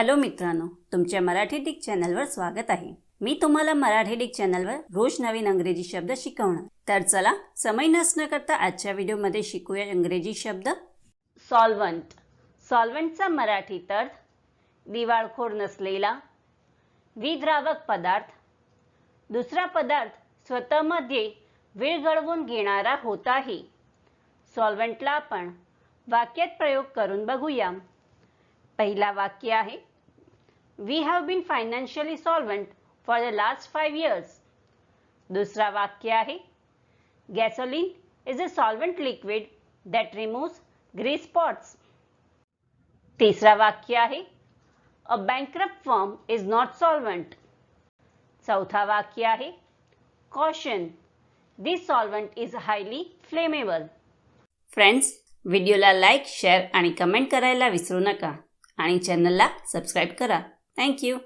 Hello मित्रांनो तुमच्या Marathi Dick चॅनलवर स्वागत आहे. मी तुम्हाला मराठी डिक चॅनलवर रोज नवीन अंग्रेजी शब्द शिकवणार. तर चला समय नसणं करता आजच्या व्हिडिओमध्ये शिकूया इंग्रजी शब्द. सॉल्वंट सॉल्वंटचा मराठी अर्थ दिवाळखोर नसलेला. विद्रावक पदार्थ. दुसरा पदार्थ स्वतःमध्ये वेळ घडवून घेणारा होताही सॉल्वंटला आपण वाक्यात प्रयोग करून बघूया. पहिला वाक्य आहे we have been financially solvent for the last five years दुसरा वाक्य आहे gasoline is a solvent liquid that removes grey spots तिसरा वाक्य आहे a bankrupt firm is not solvent चौथा वाक्य आहे caution this solvent is highly flammable friends व्हिडिओला लाईक शेअर आणि कमेंट करायला विसरू नका. आणि चॅनलला सबस्क्राईब करा. Thank you.